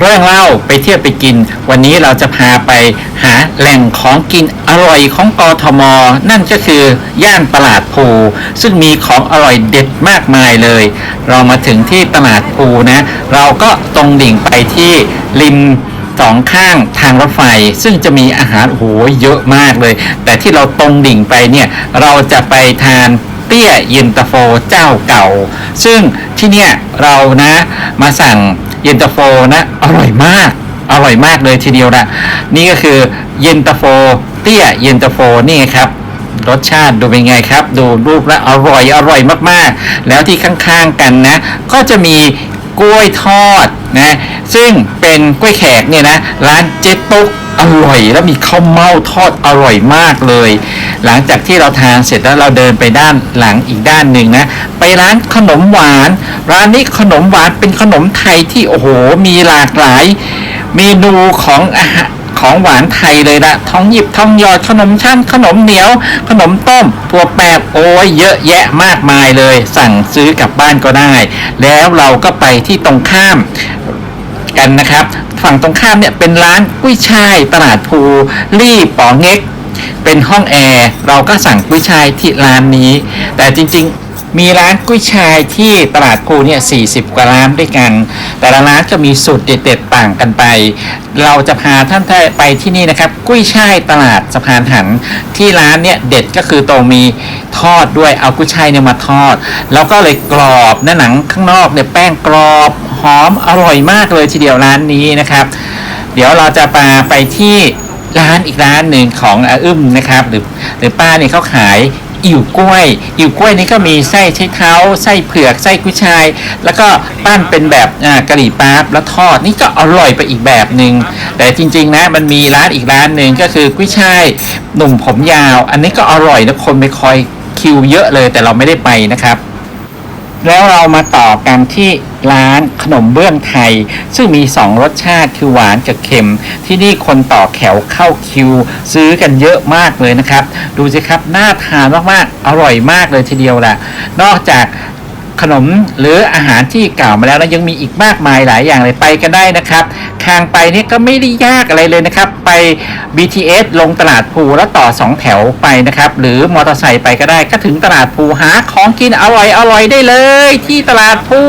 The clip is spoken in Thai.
เรื่องเล่าไปเที่ยวไปกิน วันนี้เราจะพาไปหาแหล่งของกินอร่อยของกทม นั่นก็คือย่านตลาดภูซึ่งมีของอร่อยเด็ดมากมายเลย เรามาถึงที่ตลาดภูนะ เราก็ตรงดิ่งไปที่ริมสองข้างทางรถไฟ ซึ่งจะมีอาหารโอ้โหเยอะมากเลย แต่ที่เราตรงดิ่งไปเนี่ยเราจะไปทานเตี้ยเย็นตาโฟเจ้าเก่า ซึ่งที่เนี่ยเรานะมาสั่ง เย็นตาโฟนะอร่อยมาก อร่อยมากเลยทีเดียวนะนี่ก็คือเย็นตาโฟ เตี้ยเย็นตาโฟนี่ครับรสชาติดูเป็นไงครับ ดูรูปแล้วอร่อยอร่อยมากๆ แล้วที่ข้างๆกันนะ ก็จะมีกล้วยทอดนะซึ่งเป็นกล้วยแขกเนี่ยนะร้านเจ๊ตุ๊กอร่อยแล้วมีข้าวเม่าทอดอร่อยมากเลย หลังจากที่เราทานเสร็จแล้วเราเดินไปด้านหลังอีกด้านหนึ่งนะ ไปร้านขนมหวาน ร้านนี้ขนมหวานเป็นขนมไทยที่โอ้โหมีหลากหลาย เมนูของอาหารของหวานไทยเลยละท้องหยิบท้องยอดขนมชั้นขนมเหนียว ขนมต้มตัวแปบโอ้ยเยอะแยะมากมายเลย สั่งซื้อกลับบ้านก็ได้ แล้วเราก็ไปที่ตรงข้ามกันนะครับ ฝั่งตรงข้ามเนี่ยเป็นร้านกุ้ยช่ายตลาดภูรี่ป๋อเง็ก เป็นห้องแอร์เราก็สั่งกุ้ยช่ายที่ร้านนี้ แต่จริงๆ มีร้านกุ้ยช่ายที่ตลาดภูเนี่ย40กว่าร้านด้วยกัน แต่ละร้านจะมีสูตรเด็ดๆต่างกันไป เราจะพาท่านไปที่นี่นะครับ กุ้ยช่ายตลาดสะพานหันที่ร้านเนี่ยเด็ดก็คือตรงมีทอดด้วยเอากุ้ยช่ายเนี่ยมาทอด แล้วก็เลยกรอบหน้าหนังข้างนอกเนี่ยแป้งกรอบหอมอร่อยมากเลยทีเดียวร้านนี้นะครับ เดี๋ยวเราจะมาไปที่ร้านอีกร้านหนึ่งของอาอึ้มนะครับ หรือหรือป้าเนี่ยเขาขาย อิ่วกล้วยอิ่วกล้วยนี่ก็มีไส้ใช้เท้าไส้เผือกไส้กุ้ยช่าย แล้วก็ปั้นเป็นแบบกะหรี่ปั๊บแล้วทอดนี่ก็อร่อยไปอีกแบบหนึ่งแต่จริงๆนะมันมีร้านอีกร้านหนึ่งก็คือกุ้ยช่ายหนุ่มผมยาว อันนี้ก็อร่อยนะคนไปคอยคิวเยอะเลยแต่เราไม่ได้ไปนะครับ แล้วเรามาต่อกันที่ร้านขนมเบื้องไทย ซึ่งมี 2 รสชาติคือหวานกับเค็ม ที่นี่คนต่อแถวเข้าคิว ซื้อกันเยอะมากเลยนะครับ ดูสิครับน่าทานมากๆอร่อยมากเลยทีเดียวแหละนอกจาก ขนมหรืออาหารที่กล่าวมาแล้วนะยังมีอีกมากมายหลายอย่างเลยไปกันได้นะครับ ทางไปนี่ก็ไม่ได้ยากอะไรเลยนะครับ ไป BTS ลงตลาดภูแล้วต่อ 2 แถวไปนะครับ หรือมอเตอร์ไซค์ไปก็ได้ก็ถึงตลาดภูหาของกินอร่อยอร่อยได้เลย ที่ตลาดภู